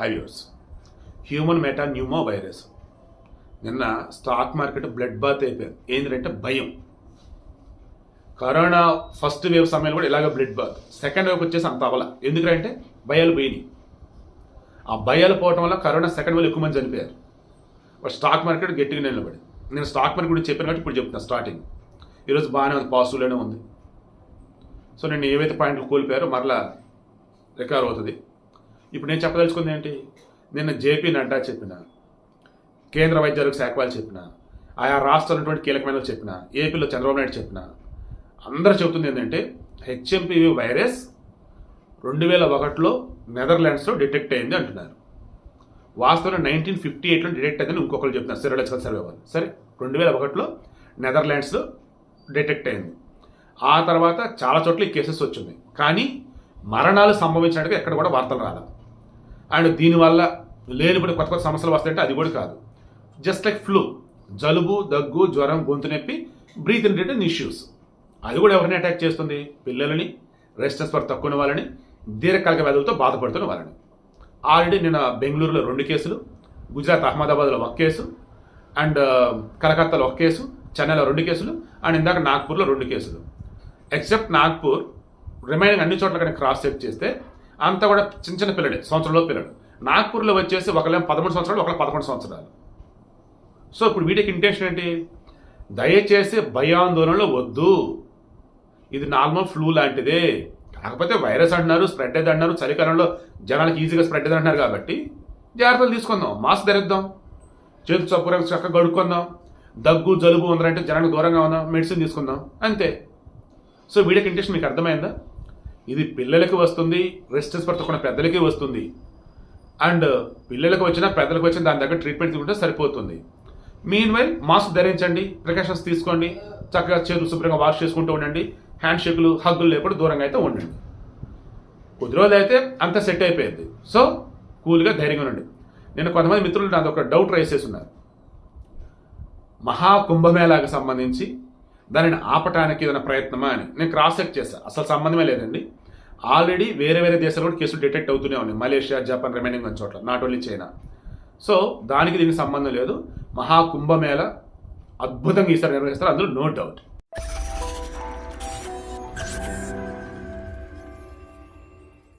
హైవ్యూర్స్ human metapneumovirus నిన్న stock market blood bath అయిపోయింది. ఏంటంటే భయం. కరోనా ఫస్ట్ వేవ్ సమయంలో కూడా ఇలాగ బ్లడ్ బాత్ సెకండ్ వేవ్ వచ్చేసి అంత అవల. ఎందుకంటే భయాలు పోయినాయి. ఆ భయాలు పోవటం వల్ల కరోనా సెకండ్ వేవ్ ఎక్కువ మంది చనిపోయారు. స్టాక్ మార్కెట్ గట్టిగా నిలబడి నేను స్టాక్ మార్కెట్ గురించి చెప్పాను కాబట్టి ఇప్పుడు చెప్తాను స్టార్టింగ్ ఈరోజు బాగానే ఉంది పాజిటివ్లోనే ఉంది. సో నేను ఏవైతే పాయింట్లు కోల్పోయారో మరలా రికవర్ అవుతుంది. ఇప్పుడు నేను చెప్పదలుచుకుంది ఏంటి? నిన్న జేపీ నడ్డా చెప్పిన కేంద్ర వైద్యాలకు శాఖ వాళ్ళు చెప్పిన ఆయా రాష్ట్రాలు కీలకమైన చెప్పిన ఏపీలో చంద్రబాబు నాయుడు చెప్పిన. అందరూ చెబుతుంది ఏంటంటే హెచ్ఎంపివి వైరస్ రెండు వేల ఒకటిలో నెదర్లాండ్స్లో డిటెక్ట్ అయింది అంటున్నారు. వాస్తవంలో నైన్టీన్ ఫిఫ్టీ ఎయిట్లో డిటెక్ట్ అయిందని ఇంకొకరు చెప్తున్నారు సిరలజికల్ సర్వే వాళ్ళు. సరే రెండు వేల ఒకటిలో నెదర్లాండ్స్లో డిటెక్ట్ అయింది. ఆ తర్వాత చాలా చోట్ల ఈ కేసెస్ వచ్చింది. కానీ మరణాలు సంభవించినట్టుగా ఎక్కడ కూడా వార్తలు రాలేదు. అండ్ దీనివల్ల లేనిపడి కొత్త కొత్త సమస్యలు వస్తాయంటే అది కూడా కాదు. జస్ట్ లైక్ ఫ్లూ జలుబు దగ్గు జ్వరం గొంతు నొప్పి బ్రీత్ రిలేటెడ్ ఇష్యూస్ అది కూడా ఎవరిని అటాక్ చేస్తుంది? పిల్లలని రెస్టెన్స్ పర్ తక్కువ ఉన్న వాళ్ళని దీర్ఘకాలిక వ్యాధులతో బాధపడుతున్న వాళ్ళని. ఆల్రెడీ నిన్న బెంగళూరులో రెండు కేసులు గుజరాత్ అహ్మదాబాద్లో ఒక కేసు అండ్ uh, కలకత్తాలో ఒక కేసు చెన్నైలో రెండు కేసులు అండ్ ఇందాక నాగ్పూర్లో రెండు కేసులు. ఎక్సెప్ట్ నాగ్పూర్ రిమైనింగ్ అన్ని చోట్ల కానీ క్రాస్ చెక్ చేస్తే అంతా కూడా చిన్న చిన్న పిల్లడే సంవత్సరంలో పిల్లడు. నాగ్పూర్లో వచ్చేసి ఒకళ్ళేమో పదమూడు సంవత్సరాలు ఒకళ్ళు పదకొండు సంవత్సరాలు. సో ఇప్పుడు వీటికి ఇంటెన్షన్ ఏంటి? దయచేసి భయాందోళనలు వద్దు. ఇది నార్మల్ ఫ్లూ లాంటిదే. కాకపోతే వైరస్ అంటున్నారు స్ప్రెడ్ అయితే అంటున్నారు చలికాలంలో జనాలకు ఈజీగా స్ప్రెడ్ అయితే అంటున్నారు కాబట్టి జాగ్రత్తలు తీసుకుందాం. మాస్క్ ధరిద్దాం. చేతులు చప్పుర చక్కగా గడుక్కుందాం దగ్గు జలుబు ఉందంటే జనానికి దూరంగా ఉందాం. మెడిసిన్ తీసుకుందాం. అంతే. సో వీడియోకి ఇంటెన్షన్ మీకు అర్థమైందా? ఇది పిల్లలకి వస్తుంది రెస్టెన్స్ పడుతున్న పెద్దలకి వస్తుంది. అండ్ పిల్లలకు వచ్చినా పెద్దలకు వచ్చినా దాని దగ్గర ట్రీట్మెంట్ తీసుకుంటే సరిపోతుంది. మీన్ వైల్ మాస్క్ ధరించండి ప్రికాషన్స్ తీసుకోండి చక్కగా చేతులు శుభ్రంగా వాష్ చేసుకుంటూ ఉండండి హ్యాండ్ షేక్లు హగ్గులు లేకుండా దూరంగా అయితే ఉండండి. కొద్ది రోజులు అయితే అంత సెట్ అయిపోయింది. సో కూల్గా ధైర్యంగా ఉండండి. నేను కొంతమంది మిత్రులు నాది ఒక డౌట్ రైస్ చేస్తున్నారు. మహాకుంభమేళాకు సంబంధించి దానిని ఆపటానికి ఏదైనా ప్రయత్నమా అని. నేను క్రాస్ చెక్ చేశాను అసలు సంబంధమే లేదండి. ఆల్రెడీ వేరే వేరే దేశాల్లో కూడా కేసులు డిటెక్ట్ అవుతూనే ఉన్నాయి. మలేషియా జపాన్ రిమైనింగ్ అని చోట్ల. Not only China. సో దానికి దీనికి సంబంధం లేదు. మహాకుంభమేళ అద్భుతంగా ఈసారి నిర్వహిస్తారు. అందులో నో డౌట్